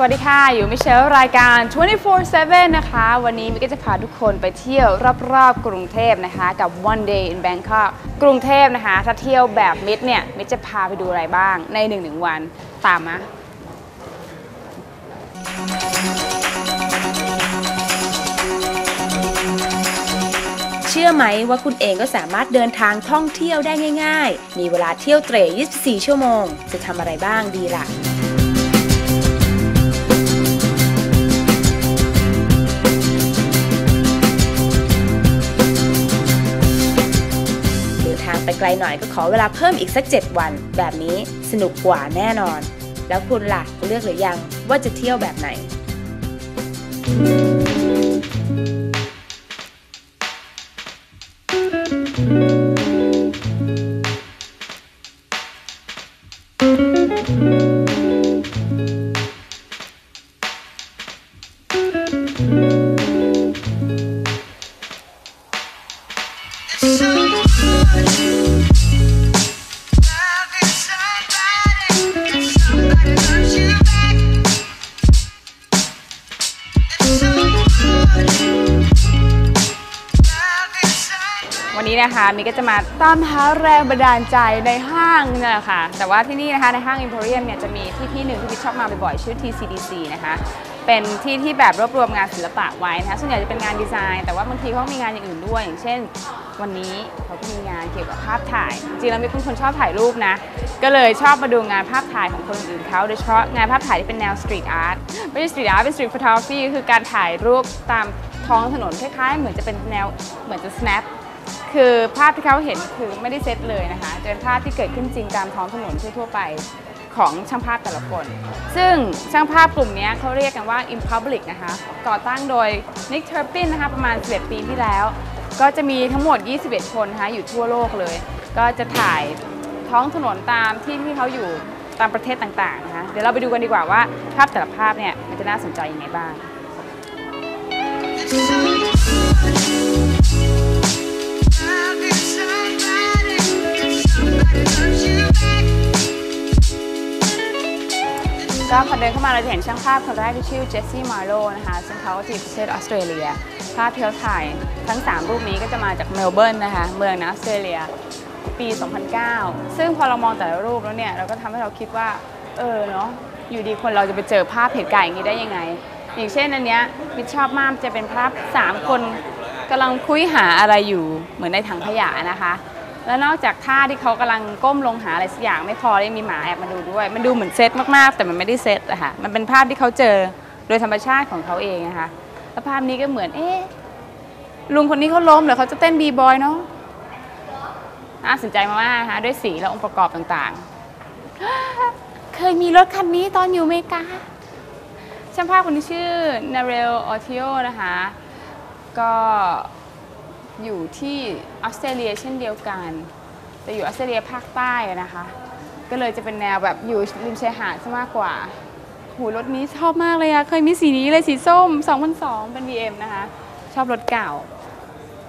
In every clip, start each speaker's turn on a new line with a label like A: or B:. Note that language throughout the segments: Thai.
A: สวัสดีค่ะ อยู่มิเชลรายการ 24/7 นะคะ วันนี้มิก็จะพาทุกคนไปเที่ยวรอบๆ กรุงเทพนะคะ กับ One Day in Bangkok กรุงเทพนะคะ ถ้าเที่ยวแบบมิดเนี่ย มิจะพาไปดูอะไรบ้างใน1นหนึ่งวัน ตามมา
B: เชื่อไหมว่าคุณเองก็สามารถเดินทางท่องเที่ยวได้ง่าย ๆ มีเวลาเที่ยวเตร่24 ชั่วโมง จะทำอะไรบ้างดีล่ะ ไปไกลหน่อยก็ขอเวลาเพิ่มอีกสัก 7 วัน แบบนี้สนุกกว่าแน่นอน แล้วคุณล่ะเลือกหรือยังว่าจะเที่ยวแบบไหน
A: มิกก็จะมาตามหาแรงบันดาลใจในห้างนี่แหละค่ะ แต่ว่าที่นี่นะคะในห้าง Emporium เนี่ยจะมีที่ที่หนึ่งที่มิกชอบมาบ่อยๆชื่อ TCDC นะคะ เป็นที่ที่แบบรวบรวมงานศิลปะไว้นะคะส่วนใหญ่จะเป็นงานดีไซน์ แต่ว่าบางทีเขามีงานอย่างอื่นด้วย อย่างเช่น วันนี้เขาก็มีงานเกี่ยวกับภาพถ่าย จริงๆแล้วมิกเป็นคนชอบถ่ายรูปนะ ก็เลยชอบมาดูงานภาพถ่ายของคนอื่นเขาโดยเฉพาะงานภาพถ่ายที่เป็นแนวสตรีทอาร์ต ไม่ใช่สตรีทอาร์ตเป็นสตรีทฟอทกราฟีคือการถ่ายรูปตามท้องถนนคล้ายๆ เหมือนจะเป็นแนวเหมือนจะ snap คือภาพที่เขาเห็นคือไม่ได้เซตเลยนะคะจะเป็นภาพที่เกิดขึ้นจริงตามท้องถนนทั่วๆไปของช่างภาพแต่ละคน ซึ่งช่างภาพกลุ่มนี้เขาเรียกกันว่า In Public นะคะก่อตั้งโดย Nick Turpin นะคะประมาณ11ปีที่แล้ว ก็จะมีทั้งหมด 21 คนนะคะอยู่ทั่วโลกเลย ก็จะถ่ายท้องถนนตามที่ที่เขาอยู่ตามประเทศต่างๆนะคะเดี๋ยวเราไปดูกันดีกว่าว่าภาพแต่ละภาพเนี่ยมันจะน่าสนใจยังไงบ้าง ก็พอเดินเข้ามาเราจะเห็นช่างภาพคนแรกที่ชื่อเจสซี่มาร์โลนะคะ ซึ่งเขาก็อยู่ประเทศออสเตรเลีย ภาพที่เขาถ่ายทั้ง 3 รูปนี้ก็จะมาจากเมลเบิร์นนะคะ เมืองนออสเตรเลีย ปี 2009 ซึ่งพอเรามองแต่ละรูปแล้วเนี่ย เราก็ทำให้เราคิดว่า เออเนาะ อยู่ดีคนเราจะไปเจอภาพเหตุการณ์อย่างนี้ได้ยังไง อย่างเช่นอันเนี้ยมิชอบมากจะเป็นภาพ 3 คนกำลังคุยหาอะไรอยู่เหมือนในถังขยะนะคะ แล้วนอกจากท่าที่เขากำลังก้มลงหาอะไรสักอย่างไม่พอได้มีหมาแอบมาดูด้วย มันดูเหมือนเซตมากๆ แต่มันไม่ได้เซตอะค่ะมันเป็นภาพที่เขาเจอโดยธรรมชาติของเขาเองนะคะแล้วภาพนี้ก็เหมือนเอ๊ะลุงคนนี้เขาล้มหรือเขาจะเต้นบีบอยเนาะน่าสนใจมากๆนะคะด้วยสีและองค์ประกอบต่างๆ เคยมีรถคันนี้ตอนอยู่อเมริกาช่างภาพคนนี้ชื่อนาเรลออทิโอนะคะ ก็ อยู่ที่ออสเตรเลียเช่นเดียวกัน แต่อยู่ออสเตรเลียภาคใต้นะคะ ก็เลยจะเป็นแนวแบบอยู่ริมชายหาดซะมากกว่าหูรถนี้ชอบมากเลยอะเคยมีสีนี้เลยสีส้ม 2002 เป็น BM นะคะ ชอบรถเก่า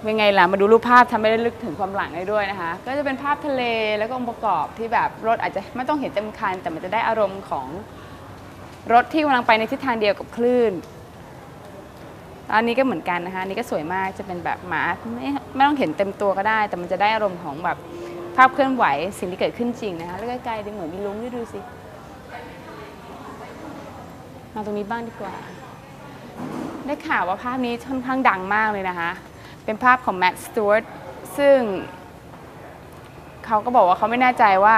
A: เป็นไงล่ะ มาดูรูปภาพทำให้ได้ลึกถึงความหลังได้ด้วยนะคะ ก็จะเป็นภาพทะเลแล้วก็องค์ประกอบที่แบบรถอาจจะไม่ต้องเห็นเต็มคัน แต่มันจะได้อารมณ์ของรถที่กำลังไปในทิศทางเดียวกับคลื่น อันนี้ก็เหมือนกันนะคะอันนี่ก็สวยมากจะเป็นแบบหมาไม่ไม่ต้องเห็นเต็มตัวก็ได้ แต่มันจะได้อารมณ์ของแบบภาพเคลื่อนไหวสิ่งที่เกิดขึ้นจริงนะคะแล้วใกล้ๆดูเหมือนมีลุงด้วยดูสิมาตรงนี้บ้างดีกว่า ได้ข่าวว่าภาพนี้ค่อนข้างดังมากเลยนะคะ เป็นภาพของแม็กซ์ส u ว r t ซึ่งเขาก็บอกว่าเขาไม่แน่ใจว่า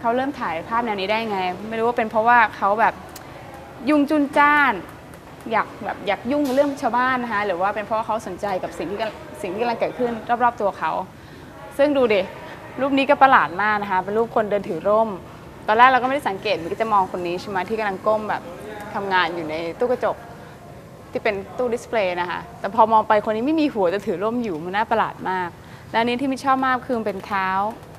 A: เขาเริ่มถ่ายภาพแนวนี้ได้ไง ไม่รู้ว่าเป็นเพราะว่าเขาแบบยุ่งจุนจ้าน อยากแบบอยากยุ่งเรื่องชาวบ้านนะคะหรือว่าเป็นเพราะเขาสนใจกับสิ่งที่กำสิ่งที่กำลังเกิดขึ้นรอบๆตัวเขา ซึ่งดูดิรูปนี้ก็ประหลาดมากนะคะเป็นรูปคนเดินถือร่ม ตอนแรกเราก็ไม่ได้สังเกตมันก็จะมองคนนี้ใช่ไหมที่กำลังก้มแบบทำงานอยู่ในตู้กระจก ที่เป็นตู้ดิสเพลย์นะคะ แต่พอมองไปคนนี้ไม่มีหัวจะถือร่มอยู่ มันน่าประหลาดมาก และอันนี้ที่มินชอบมากคือมันเป็นเท้า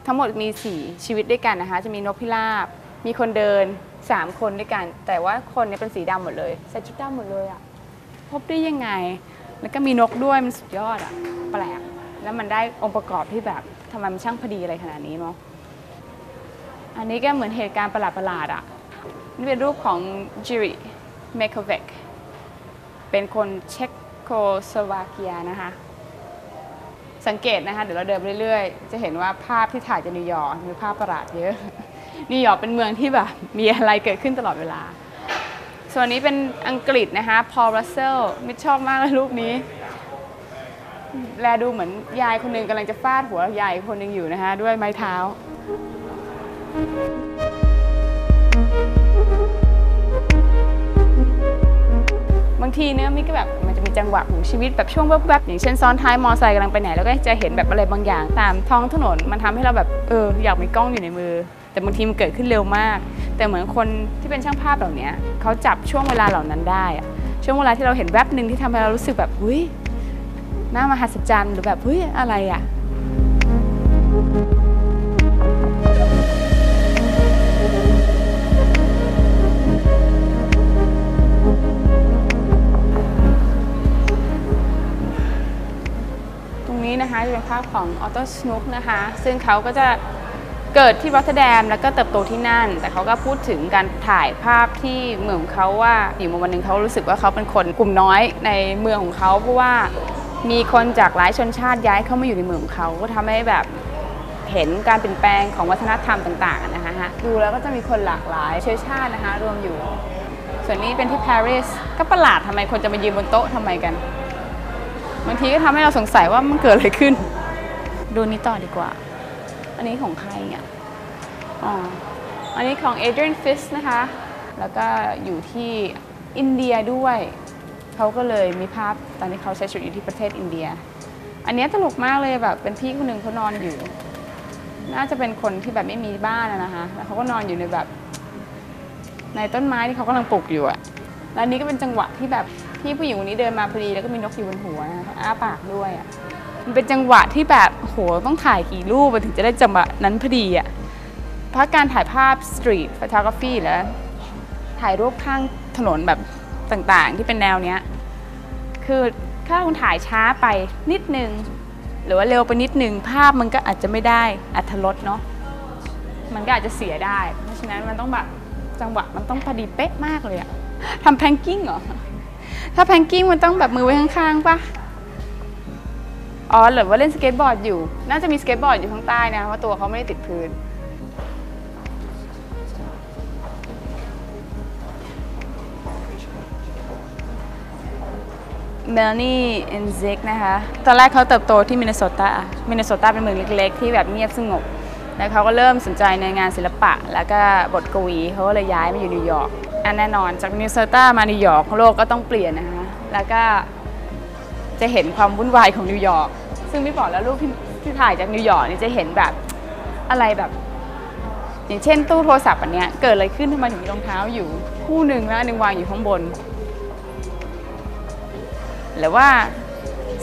A: ทั้งหมดมี 4 ชีวิตด้วยกันนะคะ จะมีนกพิราบ มีคนเดิน 3คนด้วยกัน แต่ว่าคนเนี้เป็นสีดำหมดเลย ใส่ชุดดำหมดเลยอะพบได้ยังไง แล้วก็มีนกด้วยมันสุดยอดอะแปลก แล้วมันได้องค์ประกอบที่แบบทำไมมันช่างพอดีอะไรขนาดนี้เนาะอันนี้ก็เหมือนเหตุการณ์ประหลาดๆอะนี่เป็นรูปของจิริเมคเวกเป็นคนเช็กโกสวาเกียนะคะ สังเกตนะคะ เดี๋ยวเราเดินไปเรื่อยๆ จะเห็นว่าภาพที่ถ่ายจากนิวยอร์กมีภาพประหลาดเยอะ นิวยอร์กเป็นเมืองที่แบบมีอะไรเกิดขึ้นตลอดเวลา ส่วนนี้เป็นอังกฤษนะคะ พอลรัสเซลมิชอบมากเลยรูปนี้ แลดูเหมือนยายคนหนึ่งกำลังจะฟาดหัวยายคนหนึ่งอยู่นะคะ ด้วยไม้เท้าบางทีเนี่ยมิกก็แบบมันจะมีจังหวะของชีวิตแบบช่วงแวบๆอย่างเช่นซ้อนท้ายมอไซค์กำลังไปไหนแล้วก็จะเห็นแบบอะไรบางอย่างตามท้องถนนมันทำให้เราแบบเอออยากมีกล้องอยู่ในมือ แต่บางทีมันเกิดขึ้นเร็วมาก แต่เหมือนคนที่เป็นช่างภาพเหล่านี้เขาจับช่วงเวลาเหล่านั้นได้อะช่วงเวลาที่เราเห็นแวบหนึ่งที่ทำให้เรารู้สึกแบบเฮ้ยน่ามหัศจรรย์หรือแบบเฮ้ยอะไรอะตรงนี้นะคะจะเป็นภาพของออโตสนุกนะคะ ซึ่งเขาก็จะ เกิดที่รอตเตอร์ดัมแล้วก็เติบโตที่นั่น แต่เขาก็พูดถึงการถ่ายภาพที่เมืองของเขาว่าอยู่มาวันหนึ่งเขารู้สึกว่าเขาเป็นคนกลุ่มน้อยในเมืองของเขาเพราะว่ามีคนจากหลายชนชาติย้ายเข้ามาอยู่ในเมืองของเขาก็ทำให้แบบเห็นการเปลี่ยนแปลงของวัฒนธรรมต่างๆนะคะดูแล้วก็จะมีคนหลากหลายเชื้อชาตินะคะรวมอยู่ ส่วนนี้เป็นที่ปารีสก็ประหลาดทำไมคนจะมายืนบนโต๊ะทำไมกันบางทีก็ทำให้เราสงสัยว่ามันเกิดอะไรขึ้น ดูนี้ต่อดีกว่า อันนี้ของใครอะอ๋ออันนี้ของ Adrian f i s นะคะ แล้วก็อยู่ที่อินเดียด้วย เขาก็เลยมีภาพตอนที่เขาใช้ชีวิตอยู่ที่ประเทศอินเดีย อันนี้ตลกมากเลยแบบเป็นพี่คนหนึ่งเขานอนอยู่ น่าจะเป็นคนที่แบบไม่มีบ้านนะคะ แล้วเขาก็นอนอยู่ในแบบ ในต้นไม้ที่เขากำลังปลูกอยู่อะแล้วนี้ก็เป็นจังหวะที่แบบพี่ผู้หญิงคนนี้เดินมาพอดีแล้วก็มีนกอยู่บนหัวนะคะอ้าปากด้วยอะ มันเป็นจังหวะที่แบบโหต้องถ่ายกี่รูปมันถึงจะได้จังหวะนั้นพอดีอะเพราะการถ่ายภาพสตรีทฟ o ท o กราฟีแล้วถ่ายรูปข้างถนนแบบต่างๆ ที่เป็นแนวเนี้ยคือถ้าคุณถ่ายช้าไปนิดนึง หรือว่าเร็วไปนิดนึง ภาพมันก็อาจจะไม่ได้อัธรสเนาะมันก็อาจจะเสียได้ เพราะฉะนั้นมันต้องแบบจังหวะมันต้องพอดีเป๊ะมากเลยอะทำแพงกิ้งเหรอ ถ้าแพงกิ้งมันต้องแบบมือไว้ข้างๆปะ อ๋อหรือว่าเล่นสเก็ตบอร์ดอยู่ น่าจะมีสเก็ตบอร์ดอยู่ข้างใต้นะเพราะตัวเขาไม่ได้ติดพื้น เมลนี่เอนซิกนะคะ ตอนแรกเขาเติบโตที่มินนิโซตา มินนิโซตาเป็นเมืองเล็กๆ ที่แบบเงียบสงบ แล้วเขาก็เริ่มสนใจในงานศิลปะ แล้วก็บทกวีเขาก็เลยย้ายมาอยู่นิวยอร์ก อันแน่นอนจากมินนิโซตามานิวยอร์กโลกก็ต้องเปลี่ยนนะคะ แล้วก็จะเห็นความวุ่นวายของนิวยอร์ก ซึ่งไม่บอกแล้วรูปที่ที่ถ่ายจากนิวยอร์กนี่จะเห็นแบบอะไรแบบ อย่างเช่นตู้โทรศัพท์อันเนี้ยเกิดอะไรขึ้นทำไมถึงมีรองเท้าอยู่คู่หนึ่งแล้วอันหนึ่งวางอยู่ข้างบน หรือว่า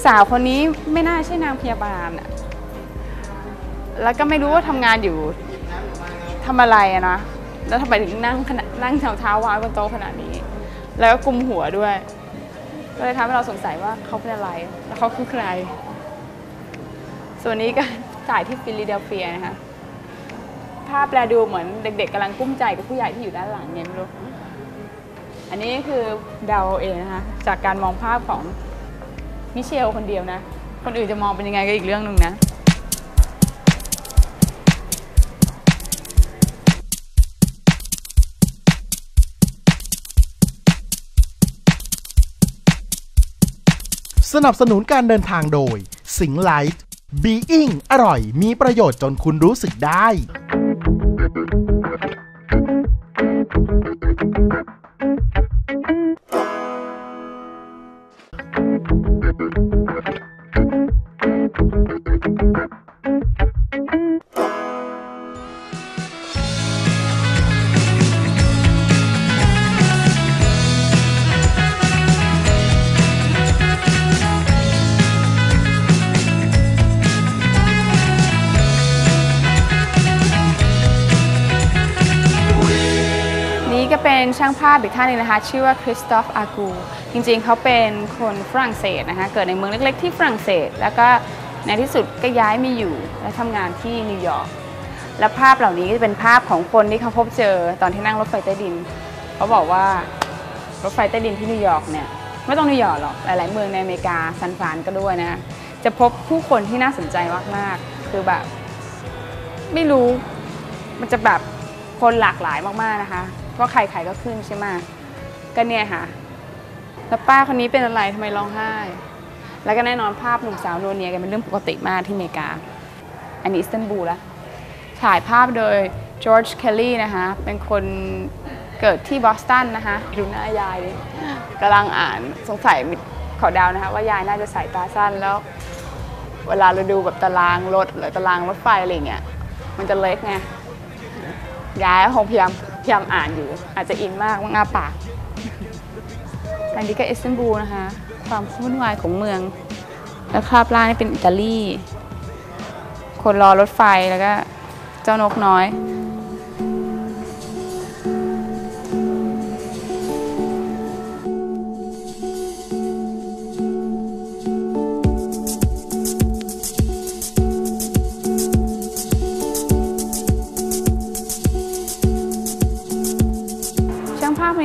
A: สาวคนนี้ไม่น่าใช่นางพยาบาลอะแล้วก็ไม่รู้ว่าทำงานอยู่ทำอะไรอะนะ แล้วทำไมถึงนั่งขนาดนั่งเท้าเท้าวางบนโต๊ะขนาดนี้ แล้วก็กุมหัวด้วย ก็เลยทำให้เราสงสัยว่าเขาเป็นอะไร แล้วเขาคือใคร ส่วนนี้ก็ถ่ายที่ฟิลาเดลเฟียนะคะ ภาพแปลดูเหมือนเด็กๆกำลังกุ้มใจกับผู้ใหญ่ที่อยู่ด้านหลังเนี่ยไม่รู้ อันนี้คือเดาเองนะคะ จากการมองภาพของมิเชลคนเดียวนะ คนอื่นจะมองเป็นยังไงก็อีกเรื่องหนึ่งนะ
C: สนับสนุนการเดินทางโดย สิงไลท์ บีอิงอร่อย มีประโยชน์จนคุณรู้สึกได้
A: Thank you. เป็นช่างภาพอีกท่านหนึงนะคะ ชื่อว่าคริสตอฟอากูจริงๆ เขาเป็นคนฝรั่งเศสนะคะ เกิดในเมืองเล็กๆที่ฝรั่งเศส แล้วก็ในที่สุดก็ย้ายมาอยู่ และทำงานที่นิวยอร์กและภาพเหล่านี้ก็จะเป็นภาพของคนที่เขาพบเจอตอนที่นั่งรถไฟใต้ดิน เขาบอกว่ารถไฟใต้ดินที่นิวยอร์กเนี่ยไม่ต้องนิวยอร์กหรอกหลายๆ เมืองในอเมริกาซานฟรานก็ด้วยนะจะพบผู้คนที่น่าสนใจมากๆ คือแบบ ไม่รู้มันจะแบบคนหลากหลายมากๆนะคะ เพราะใครๆก็ขึ้นใช่ไหมก็เนี่ยค่ะ แล้วป้าคนนี้เป็นอะไรทำไมร้องไห้ แล้วก็แน่นอนภาพหนุ่มสาวโนเนียกันเป็นเรื่องปกติมากที่อเมริกา อันนี้อิสตันบูลละถ่ายภาพโดยจอร์จเคลลี่นะคะ เป็นคนเกิดที่บอสตันนะคะดูหน้ายายดิกำลังอ่านสงสัยขอดาวนะคะว่ายายน่าจะสายตาสั้นแล้ว เวลาเราดูแบบตารางรถหรือตารางรถไฟอะไรเงี้ยมันจะเล็กไงยายคงพยายาม พยายามอ่านอยู่ อาจจะอินมากว่างาปากอันนี้ก็เอสเซนบูลนะคะ ความวุ่นวายของเมือง แล้วคาบล่างนี่เป็นอิตาลี คนรอรถไฟแล้วก็เจ้านกน้อย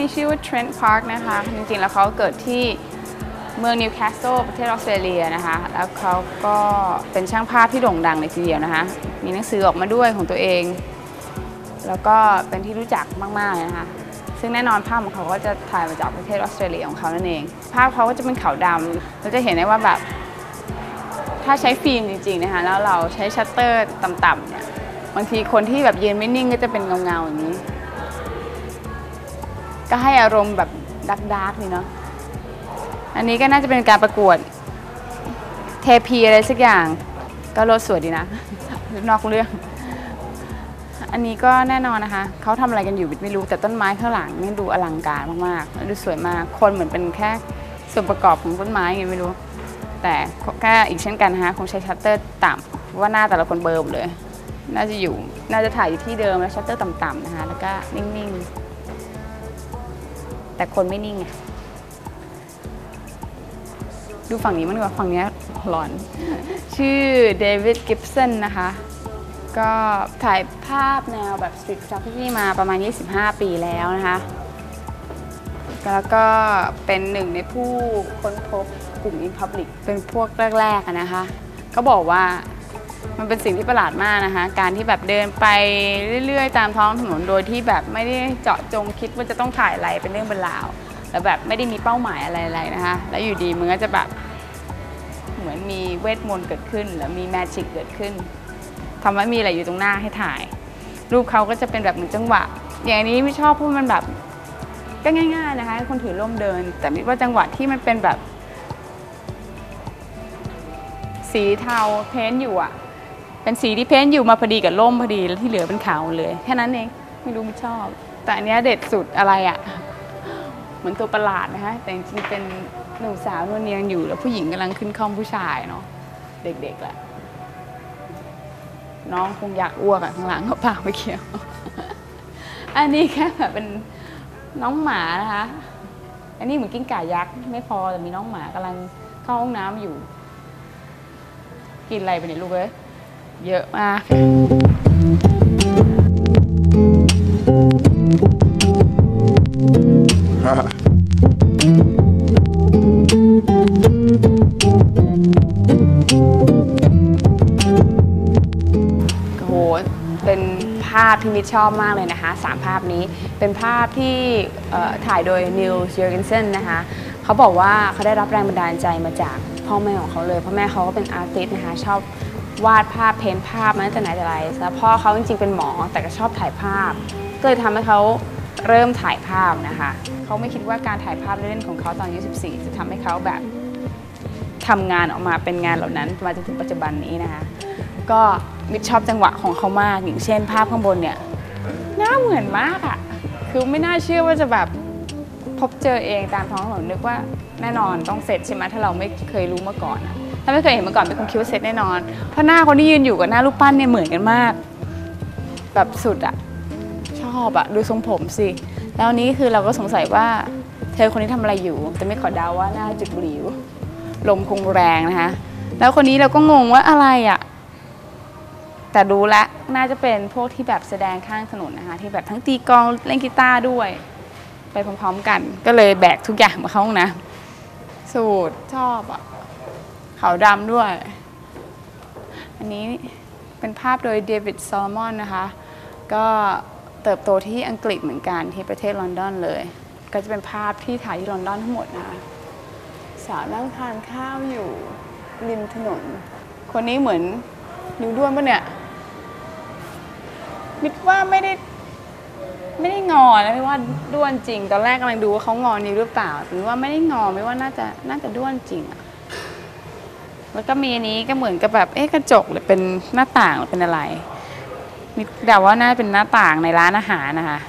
A: นี้ชื่อว่าเทรนต์พาร์คนะคะ จริงๆ แล้วเขาเกิดที่เมืองนิวคาสเซิลประเทศออสเตรเลียนะคะ แล้วเขาก็เป็นช่างภาพที่โด่งดังเลยทีเดียวนะคะ มีหนังสือออกมาด้วยของตัวเอง แล้วก็เป็นที่รู้จักมากๆนะคะ ซึ่งแน่นอนภาพของเขาก็จะถ่ายมาจากประเทศออสเตรเลียของเขานั่นเอง ภาพเขาก็จะเป็นขาวดำเราจะเห็นได้ว่าแบบ ถ้าใช้ฟิล์มจริงๆนะคะ แล้วเราใช้ชัตเตอร์ต่ำๆเนี่ย บางทีคนที่แบบยืนไม่นิ่งก็จะเป็นเงาๆอย่างนี้ ก็ให้อารมณ์แบบดักดาร์กนี่เนาะ อันนี้ก็น่าจะเป็นการประกวดเทพีอะไรสักอย่าง ก็รถสวยดีนะ นอกเรื่อง อันนี้ก็แน่นอนนะคะ เขาทำอะไรกันอยู่ไม่รู้แต่ต้นไม้ข้างหลังนี่ดูอลังการมากๆ ดูสวยมาก คนเหมือนเป็นแค่ส่วนประกอบของต้นไม้ไงไม่รู้ แต่ก็อีกเช่นกันนะคะคงใช้ชัตเตอร์ต่ำเพราว่าหน้าแต่ละคนเบลอหมเลย น่าจะอยู่ น่าจะถ่ายอยู่ที่เดิมแล้วชัตเตอร์ต่ำๆนะคะ แล้วก็นิ่งๆ แต่คนไม่นิ่งไงดูฝั่งนี้มันกว่าฝั่งนี้ยหลอน ชื่อเดวิดกิฟสันนะคะ ก็ถ่ายภาพแนวแบบสตรีท h อ t ที่นี่มาประมาณ 25 ปีแล้วนะคะแล้วก็เป็นหนึ่งในผู้ค้นพบกลุ่ม Republic เป็นพวกแรกๆนะคะ ก็บอกว่า มันเป็นสิ่งที่ประหลาดมากนะคะ การที่แบบเดินไปเรื่อยๆ ตามท้องถนนโดยที่แบบไม่ได้เจาะจงคิดว่าจะต้องถ่ายอะไรเป็นเรื่องเป็นราวแล้วแบบไม่ได้มีเป้าหมายอะไรๆนะคะ แล้วอยู่ดีมันก็จะแบบเหมือนมีเวทมนต์เกิดขึ้นแล้วมีแมจิกเกิดขึ้นทำให้มีอะไรอยู่ตรงหน้าให้ถ่าย รูปเขาก็จะเป็นแบบเหมือนจังหวะ อย่างนี้ไม่ชอบเพราะมันแบบก็ง่าย ๆนะคะ คนถือร่มเดิน แต่มิว่าจังหวะที่มันเป็นแบบ สีเทาเพ้นท์อยู่อะ เป็นสีที่เพ้นท์อยู่มาพอดีกับร่มพอดีแล้วที่เหลือเป็นขาวเลยแค่นั้นเองไม่รู้ไม่ชอบ แต่อันนี้เด็ดสุดอะไรอะเหมือนตัวประหลาดนะคะแต่จริงๆเป็นหนุ่มสาวนวลเนียงอยู่แล้วผู้หญิงกำลังขึ้นคอมผู้ชายเนาะเด็กๆแหละน้องคงอยากอ้วกอะข้างหลังเขาเปล่าไม่เกี่ยวอันนี้แค่แบบเป็นน้องหมานะคะ อันนี้เหมือนกิ้งก่ายักษ์ไม่พอแต่มีน้องหมากำลังเข้าห้องน้ำอยู่ กินอะไรไปเนี่ยลูกเอ้ย เยอะมากโอ้โหเป็นภาพที่มิดชอบมากเลยนะคะสามภาพนี้เป็นภาพที่ถ่ายโดยนิวเจอร์เกนเซนนะคะเขาบอกว่าเขาได้รับแรงบันดาลใจมาจากพ่อแม่ของเขาเลย พ่อแม่เขาก็เป็นอาร์ติสต์นะคะชอบ วาดภาพเพ้นท์ภาพมาตั้งแต่ไหนแต่ไรแล้วพ่อเขาจริงๆเป็นหมอแต่ก็ชอบถ่ายภาพ ก็เลยทำให้เขาเริ่มถ่ายภาพนะคะ เขาไม่คิดว่าการถ่ายภาพเล่นๆของเขาตอนอายุ14 จะทำให้เขาแบบทำงานออกมาเป็นงานเหล่านั้นมาจนถึงปัจจุบันนี้นะคะ ก็มิดชอบจังหวะของเขามากอย่างเช่น ภาพข้างบนเนี่ยหน้าเหมือนมากอะ่ะคือไม่น่าเชื่อว่าจะแบบพบเจอเองตามท้องถนนนึกว่าแน่นอนต้องเสร็จใช่ไหมถ้าเราไม่เคยรู้มาก่อนอะ ถ้าไม่เคยเห็นมาก่อนเป็นคงคิดว่าเสร็จแน่นอน เพราะหน้าคนที่ยืนอยู่กับหน้ารูปปั้นเนี่ยเหมือนกันมาก แบบสุดอะชอบอะดูทรงผมสิ แล้วนี้คือเราก็สงสัยว่า เธอคนนี้ทำอะไรอยู่ แต่ไม่ขอเดาว่าหน่าจุดบุหรี่อยู่ลมคงแรงนะคะ แล้วคนนี้เราก็งงว่าอะไรอะ่ะแต่รู้แล้วน่าจะเป็นพวกที่แบบแสดงข้างถนนนะคะ ที่แบบทั้งตีกลองเล่นกีตาร์ด้วย ไปพร้อมๆกัน ก็เลยแบกทุกอย่างมาเข้าห้องน้ำสูตรชอบอะ ขาวดำด้วย อันนี้เป็นภาพโดยเดวิดซอลมอนนะคะ ก็เติบโตที่อังกฤษเหมือนกันที่ประเทศลอนดอนเลย ก็จะเป็นภาพที่ถ่ายที่ลอนดอนทั้งหมดนะคะ สาวนั่งทานข้าวอยู่ริมถนน คนนี้เหมือนนิ้วด้วนปะเนี่ยมิดว่าไม่ได้ไม่ได้งอนะไม่ว่าด้วนจริง ตอนแรกกำลังดูว่าเขางอนิ้วหรือเปล่าแต่ว่าไม่ได้งอไม่ว่าน่าจะน่าจะด้วนจริงอะ แล้วก็มีอันนี้ก็เหมือนกับแบบเอ๊ะกระจกหรือเป็นหน้าต่างหรือเป็นอะไรมิดเดาว่าน่าจะเป็นหน้าต่างในร้านอาหารนะคะ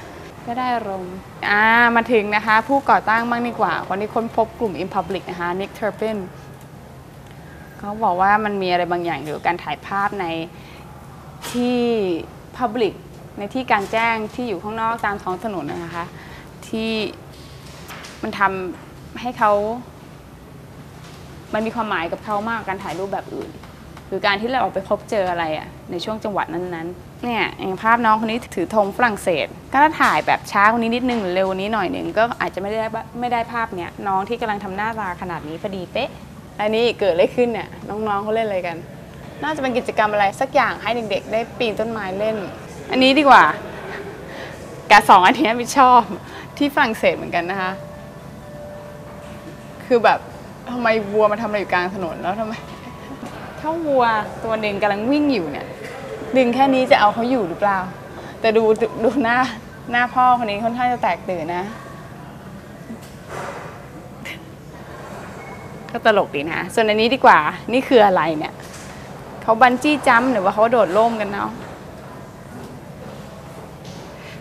A: ก็ได้อารมณ์อ่ามาถึงนะคะ ผู้ก่อตั้งบ้างดีกว่า คนที่ค้นพบกลุ่ม Impublic นะคะนิกเทอร์ปินเขาบอกว่ามันมีอะไรบางอย่างเกี่ยวกับการถ่ายภาพในที่ Public ในที่กลางแจ้งที่อยู่ข้างนอกตามท้องถนนนะคะ ที่มันทำให้เขา มันมีความหมายกับเขามากกาการถ่ายรูปแบบอื่นหรือการที่เราออกไปพบเจออะไรอะในช่วงจังหวะนั้นๆ เนี่ยอย่างภาพน้องคนนี้ถือธงฝรั่งเศส ก็ถ้าถ่ายแบบช้ากว่านี้นิดนึงหรือเร็วนี้หน่อยหนึ่งก็อาจจะไม่ได้ไม่ได้ภาพเนี้ยน้องที่กำลังทำหน้าตาขนาดนี้พอดีเป๊ะ อันนี้เกิดอะไรขึ้นเนี่ยน้องๆเขาเล่นอะไรกัน น่าจะเป็นกิจกรรมอะไรสักอย่างให้เด็กๆ ได้ปีนต้นไม้เล่น อันนี้ดีกว่ากาสองอันนี้ไม่ชอบที่ฝรั่งเศสเหมือนกันนะคะ คือแบบ ทำไมวัวมาทำอะไรอยู่กลางถนนแล้วทำไมถ้าวัวตัวหนึ่งกำลังวิ่งอยู่เนี่ย ดึงแค่นี้จะเอาเขาอยู่หรือเปล่า แต่ดูดูดูหน้าหน้าพ่อคนนี้ค่อนข้างจะแตกตื่นนะ ก็ตลกดีนะ ส่วนอันนี้ดีกว่า นี่คืออะไรเนี่ย เขาบันจี้จัมหรือว่าเขาโดดร่มกันเนาะ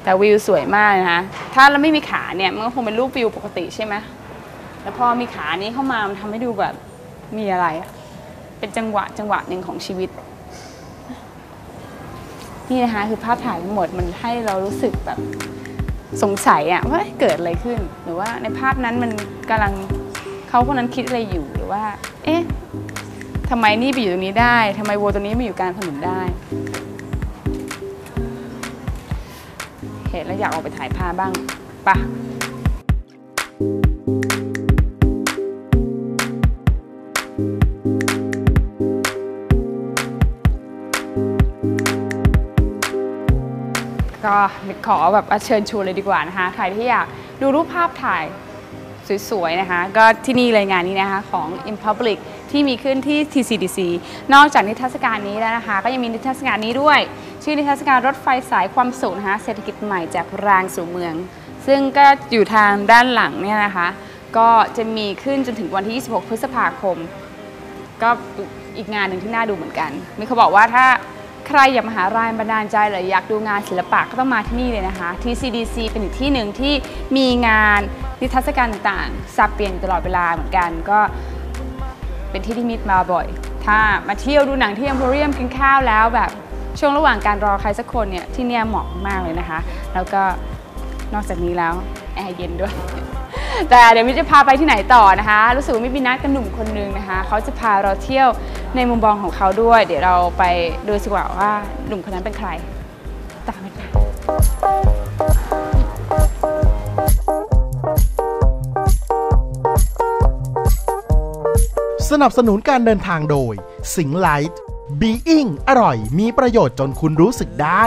A: แต่วิวสวยมากนะคะ ถ้าเราไม่มีขาเนี่ย มันก็คงเป็นรูปวิวปกติใช่ไหม แล้วพอมีขานี้เข้ามามันทำให้ดูแบบมีอะไรอะเป็นจังหวะจังหวะหนึ่งของชีวิต นี่นะคะคือภาพถ่ายทั้งหมดมันให้เรารู้สึกแบบสงสัยอะว่าเกิดอะไรขึ้น หรือว่าในภาพนั้นมันกำลังเขาคนนั้นคิดอะไรอยู่หรือว่า เอ๊ะทำไมนี่ไปอยู่ตรงนี้ได้ทำไมวัวตัวนี้มาอยู่กลางถนนได้เห็นแล้วอยากออกไปถ่ายภาพบ้างปะ ขอแบบเชิญชวนเลยดีกว่านะคะ ใครที่อยากดูรูปภาพถ่ายสวยๆนะคะ ก็ที่นี่เลยงานนี้นะคะของ Impublic ที่มีขึ้นที่ TCDC นอกจากนิทรรศการนี้แล้วนะคะ ก็ยังมีนิทรรศการนี้ด้วย ชื่อนิทรรศการรถไฟสายความสุขนะคะเศรษฐกิจใหม่จากรางสู่เมือง ซึ่งก็อยู่ทางด้านหลังเนี่ยนะคะ ก็จะมีขึ้นจนถึงวันที่ 26 พฤษภาคม ก็อีกงานหนึ่งที่น่าดูเหมือนกัน มีเขาบอกว่าถ้า ใครอยากมาหาแรงบันดาลใจหรืออยากดูงานศิลปะก็ต้องมาที่นี่เลยนะคะ TCDC เป็นอีกที่หนึ่งที่มีงานนิทรรศการต่างๆสับเปลี่ยนตลอดเวลาเหมือนกันก็เป็นที่ที่มิตรมาบ่อย ถ้ามาเที่ยวดูหนังที่ Emporium กินข้าวแล้วแบบช่วงระหว่างการรอใครสักคนเนี่ยที่เนี่ยเหมาะมากเลยนะคะ แล้วก็นอกจากนี้แล้วแอร์เย็นด้วย แต่เดี๋ยวมินจะพาไปที่ไหนต่อนะคะ รู้สึกว่ามินมีนัดกับหนุ่มคนนึงนะคะเขาจะพาเราเที่ยวในมุมมองของเขาด้วย เดี๋ยวเราไปดูสิว่าว่าหนุ่มคนนั้นเป็นใครตามไปค่ะ
C: สนับสนุนการเดินทางโดย สิงไลท์บีอิงอร่อย มีประโยชน์จนคุณรู้สึกได้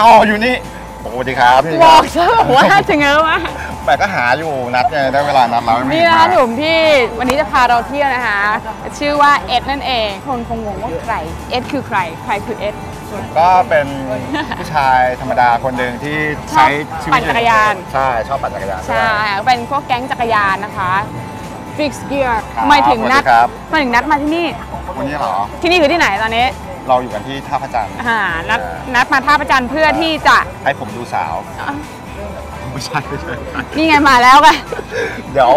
D: อ้าวอยู่นี่โอ้สวัสดีครับพี่
A: บ
D: ค
A: อ
D: รั
A: กซะบอกว่าจะเงอมา
D: แต่ก็หาอยู่นัดไงได้เวลานัดแล้วไม่
A: นี่
D: เห็
A: นะคะ
D: มา
A: หนุ่มที่วันนี้จะพาเราเที่ยวนะคะ ชื่อว่าเอ็ดนั่นเองคนคงงงว่าใครเอ็ดคือใคร ใครคือเอ็ด
D: ก็เป็นผู้ชายธรรมดาคนหนึ่งที่ใช้ชีวิต
A: ปั่นจักรยาน
D: ใช่ชอบปั่นจักรยาน
A: ใช่เป็นพวกแก๊งจักรยานนะคะฟิกเกียร์
D: ครับ
A: ไม่ถึงนัด
D: สวัสดีครับ
A: หมายถึงนัดมาที่นี่
D: วันนี้เหรอ
A: ที่นี่คือที่ไหนตอนนี้
D: เราอยู่กันที่ท่าพระจันทร์
A: อ่านัดนัดมาท่าประจันทร์เพื่อที่จะ
D: ให้ผมดูสาวไม่ใช่ไม่ใช่
A: นี่ไงมาแล้วไง
D: เดี๋ยว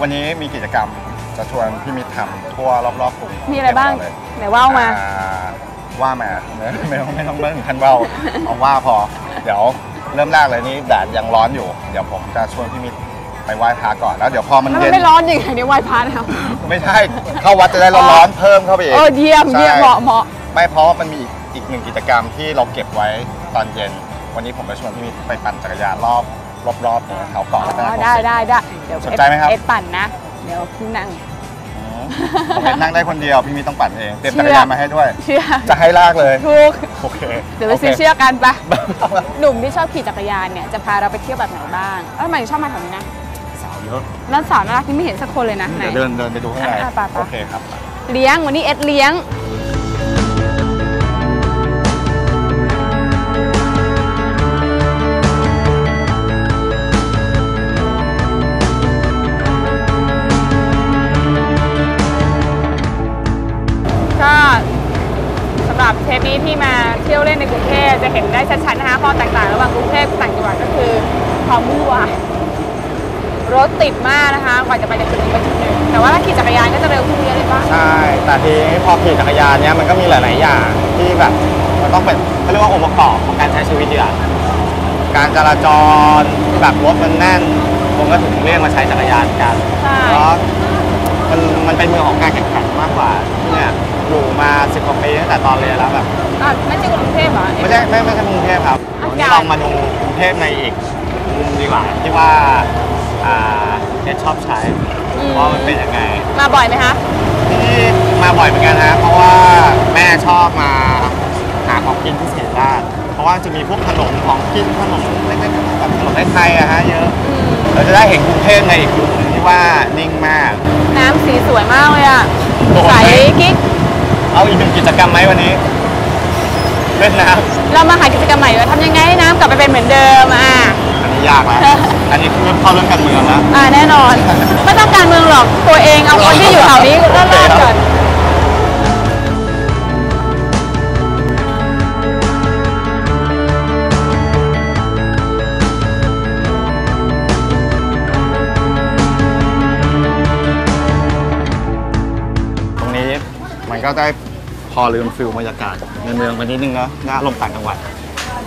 D: วันนี้มีกิจกรรมจะชวนพี่มิตรทำทั่วรอบๆกรุง
A: มีอะไรบ้าง
D: เลย
A: ไหนว่าวมา
D: อ่ว่ามาไม่ต้องไม่ต้องไม่ต้องถึงขั้นเว่าเอาว่าพอ เดี๋ยวเริ่มแรกเลยนี่แดดยังร้อนอยู่ เดี๋ยวผมจะชวนพี่มิตรไปไหว้พระก่อนแล้วเดี๋ยวพอมัน
A: แล้วมั
D: เย็
A: น
D: น
A: ไม่ร้อนยังไงเนี่ยไหวพาแล้ว
D: ไม่ใช่ เข้าวัดจะได้ร้อนๆเพิ่มเข้าไปอีก
A: เออเยี่ยมเยี่ยม
D: ใช่
A: เหมาะเหมาะ
D: ไม่เพราะว่ามันมีอีกอีกหนึ่งกิจกรรมที่เราเก็บไว้ตอนเย็น วันนี้ผมจะชวนพี่มิตรไปปั่นจักรยานรอบรอบๆเนี่ยแถวเกาะรัตน
A: อ๋อ
D: โก
A: ได้
D: สินทร์
A: ได้ได้เดี๋ยว
D: สนใจไหมครับ
A: เอ็ดปั่นนะ เดี๋ยวพี่นั่ง
D: อืมผมเห็นนั่งได้คนเดียวพี่มิตรต้องปั่นเองเตรียม
A: เชื่
D: จั
A: อ
D: กรยานมาให้ด้วย
A: เชื่อ
D: จะให้ลากเลย
A: ถูก
D: โอเค
A: เดี๋ยวไปซื้อเชือกกันปะ หนุ่มที่ชอบขี่จักรยานเนี่ยจะพาเราไปเที่ยวแบบไหนบ้างแล้วทำไมถึงชอบมาแถวนี้นะ
D: สาวเยอะ
A: แล้วสาวน่ารักที่ไม่เห็นสักคนเลยนะไหน
D: เดี๋ยวเดินเดินไปดูข้างใน
A: อะไปๆ
D: โอเคครับ
A: เลี้ยงวันนี้เอ็ดเลี้ยง ปนี้ที่มาเที่ยวเล่นในกรุงเทพจะเห็นได้ชัดๆนะคะข้อแตกต่างระหว่างกรุงเทพกับต่างจังหวัดก็คือความวุ่นวายรถติดมากนะคะกว่าจะไปจากจุดหนึงไปจุดหนึ่งแต่ว่าถ้าขี่จักรยานก็จะเร็วขึ้นเยอะเลยป่ะ
D: ใช่ แต่ทีนี้พอขี่จักรยานเนี้ยมันก็มีหลาย ๆ อย่างที่แบบมันต้องเป็นเขาเรียกว่าองค์ประกอบของการใช้ชีวิตดีกว่าการจราจรแบบรถมันแน่นผมก็ถึงเรียกมาใช้จักรยานกัน
A: ใช่
D: เพราะมันมันเป็นเมือง สิบกว่าปีตั้งแต่ตอนเรียนแล้วแบบ
A: ไม่ใช่กรุงเทพหรอ
D: ไม่ใช่ไม่ไม่ใช่กรุงเทพครับวันนี้ลองมาดูกรุงเทพในอีกมุมดีกว่าที่ว่าอ่าเจ๊ชอบใช้ว่ามันเป็นยังไง
A: มาบ่อยไหมคะ
D: ที่มาบ่อยเหมือนกันฮะเพราะว่าแม่ชอบมาหาของกินที่เสียราชเพราะว่าจะมีพวกขนมของกินขนมเล็กๆแบบขนมไทยๆอะฮะเยอะ เราจะได้เห็นกรุงเทพในอีกมุมที่ว่านิ่งมาก
A: น้ำสีสวยมากเลยอะใสกิ๊ก
D: เอาอีกหนึ่งกิจกรรมไหมวันนี้เล่นน้
A: เรามาหากิจกรรมใหม่ว่าทำยังไงให้น้ำกลับไปเป็นเหมือนเดิมอะำ
D: อันนี้ยากแล้วอันนี้เริ่มเข้าเรื่องการเมืองแล้ว
A: อ่าแน่นอน ไม่ต้องการเมืองหรอกตัวเองเอาคนที่อยู่แถวนี้ก็รอดก่อน
D: ตรงนี้มันก็ได้พ อลืมฟิลบรรยากาศในเมืองไปนิดนึงเนาะน่าลมณ์ต่างจังหวัด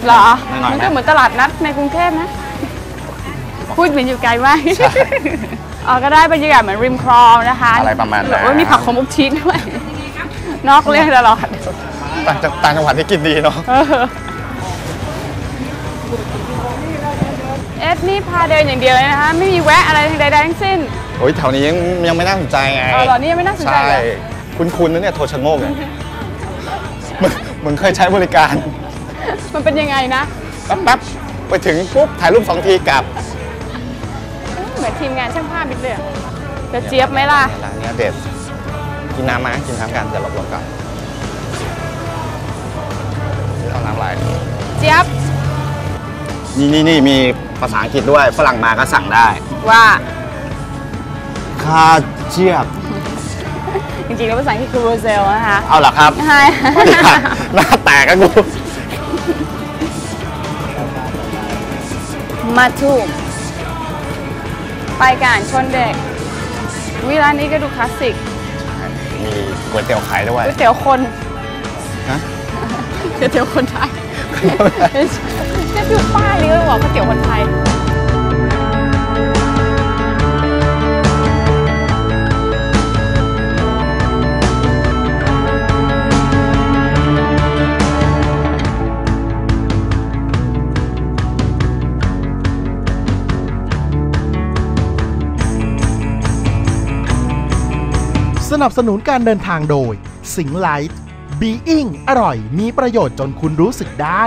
A: เหรอ
D: แน่นอน
A: มัน
D: นะ
A: ก็เหมือนตลาดนัดในกรุงเทพนะ พูดเหมือนอยู่ไกลมาก
D: ใช่
A: อ๋อก็ได้บรรยากาศเหมือนริมคลองนะคะ
D: อะไรประมาณนั้น
A: แบบว่ามีผักขมอบชีสด้วย นอกเรื่องตลอด
D: ต่างจังต่างจังหวัดที่กินดีเนาะ
A: เออเอสนี่พาเดินอย่างเดียวเลยนะคะ ไม่มีแวะอะไรใดๆทั้งสิ้น
D: โอ้ยแถวนี้ยังยังไม่น่าสนใจไง
A: เออเหรอนี่ยังไม่น่าสนใจ
D: ใช่
A: เหรอ
D: คุณคุณนั่นเนี่ยโทรชะโงกเนี่ย มึงมึงเคยใช้บริการ
A: มันเป็นยังไงนะ
D: แป๊บๆไปถึงปุ๊บถ่ายรูปสองทีกลับ
A: เหมือนทีมงานช่างภาพนิดเลยอะจะเจี๊ยบไหมล่ะ
D: ร้านเนี้ยเด็ด กินน้ำมากินน้ำกันเดี๋ยวหลบๆก่อนเอาน้ำลาย
A: เจี๊ยบ
D: นี่นี่นี่มีภาษาอังกฤษด้วยฝรั่งมาก็สั่งได้
A: ว่า
D: คาเจี๊ยบ
A: จริงๆแล้วภาษาอังกฤษคือโรเซลนะคะ
D: เอาเหรอครับ
A: ใช่
D: หน้าแตกกันกู
A: มาถูกไปกันชนเด็ก วิร้านนี้ก็ดูคลาสสิก
D: มีก๋วยเตี๋ยวขายด้วย
A: ก๋วยเตี๋ยวคน
D: ฮะ
A: ก๋วยเตี๋ยวคนไทยนี่คือป้ายนี้เลยบอกก๋วยเตี๋ยวคนไทย
C: สนับสนุนการเดินทางโดย สิงไลท์บีอิงอร่อย มีประโยชน์จนคุณรู้สึกได้